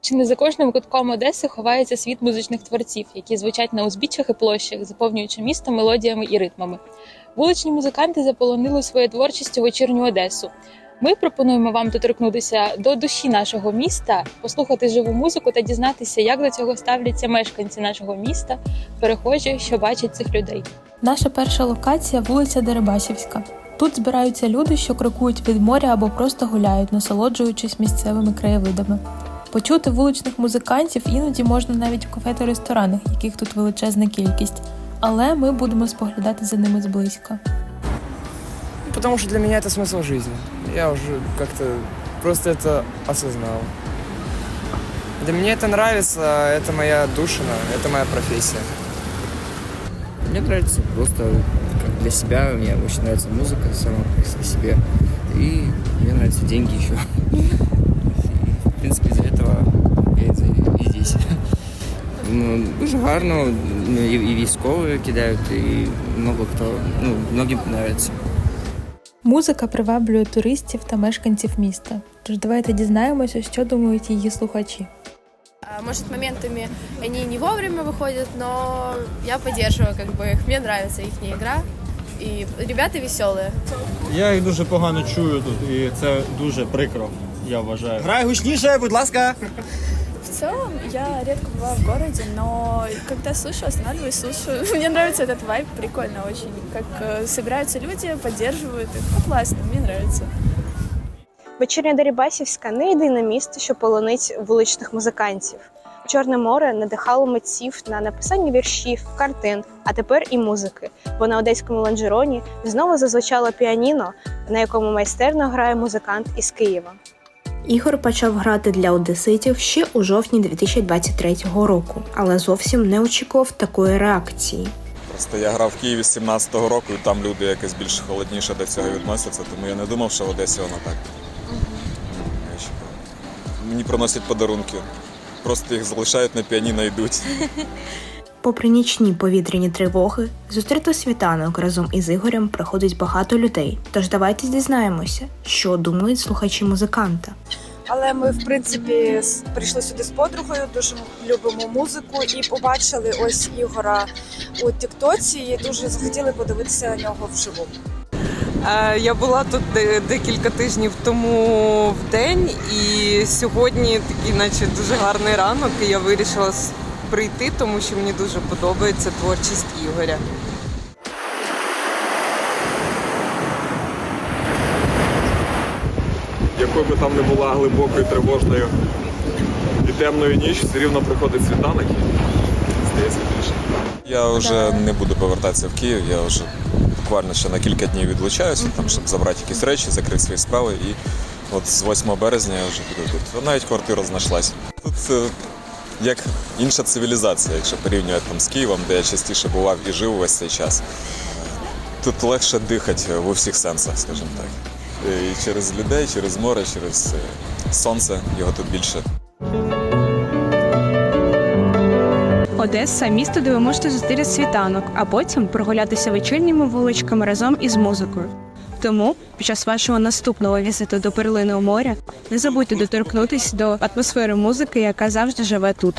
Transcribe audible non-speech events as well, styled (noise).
Чи не за кожним кутком Одеси ховається світ музичних творців, які звучать на узбіччях і площах, заповнюючи місто мелодіями і ритмами? Вуличні музиканти заполонили своєю творчістю вечірню Одесу. Ми пропонуємо вам доторкнутися до душі нашого міста, послухати живу музику та дізнатися, як до цього ставляться мешканці нашого міста, перехожі, що бачать цих людей. Наша перша локація вулиця Дерибасівська. Тут збираються люди, що крокують від моря або просто гуляють, насолоджуючись місцевими краєвидами. Почути вуличних музикантів іноді можна навіть в кафе та ресторанах, яких тут величезна кількість. Але ми будемо споглядати за ними зблизька. Потому что для меня это смысл жизни. Я уже как-то просто это осознал. Для меня это нравится, это моя душина, это моя профессия. Мне нравится просто как для себя, мне очень нравится музыка сама по себе. И мне нравятся деньги еще. И, в принципе, из-за этого я и за- и здесь. (laughs) Ну, дуже гарно, ну, і, і військові кидають, і много хто, ну, многим подобається. Музика приваблює туристів та мешканців міста. Тож давайте дізнаємося, що думають її слухачі. А, Может, моментами они не вовремя выходят, но я поддерживаю как бы их. Мне нравится их игра. И ребята веселые. Я їх дуже погано чую тут, і це дуже прикро, я вважаю. Грай гучніше, будь ласка. В целом, я редко бываю в городе, но когда слышу, останавливаюсь, слушаю. (laughs) Мне нравится этот вайб, прикольно очень. Как э, собираются люди, поддерживают их. Ну, классно, мне нравится. Вечірня Дерибасівська не єдине місто, що полонить вуличних музикантів. Чорне море надихало митців на написання віршів, картин, а тепер і музики. Бо на одеському ланжероні знову зазвучало піаніно, на якому майстерно грає музикант із Києва. Ігор почав грати для одеситів ще у жовтні 2023 року, але зовсім не очікував такої реакції. Просто я грав в Києві з 17-го року, і там люди якось більш холодніше до цього відносяться, тому я не думав, що в Одесі воно так. Мені приносять подарунки. Просто їх залишають на піаніно йдуть. (laughs) Попри нічні повітряні тривоги, зустріти світанок разом із Ігорем приходить багато людей. Тож давайте дізнаємося, що думають слухачі музиканта. Але ми, в принципі, прийшли сюди з подругою, дуже любимо музику і побачили ось Ігора у Тіктоці і дуже захотіли подивитися на нього вживу. Е, Я була тут декілька тижнів тому в день, і сьогодні такий, наче дуже гарний ранок. І я вирішила прийти, тому що мені дуже подобається творчість Ігоря. Якою би там не була глибокою, тривожною і темною ніч, все рівно приходить світанок і здається більше. Я вже не буду повертатися в Київ, я вже буквально ще на кілька днів відлучаюся, там, щоб забрати якісь речі, закрити свої справи. І от з 8 березня я вже буду тут. Навіть квартира знайшлась. Тут е, як інша цивілізація, якщо порівнювати там з Києвом, де я частіше бував і жив весь цей час. Тут легше дихати в усіх сенсах, скажімо так. І через людей, через море, через е, сонце його тут більше. Одеса місто, де ви можете зустріти світанок, а потім прогулятися вечірніми вуличками разом із музикою. Тому під час вашого наступного візиту до перлиного моря не забудьте доторкнутися до атмосфери музики, яка завжди живе тут.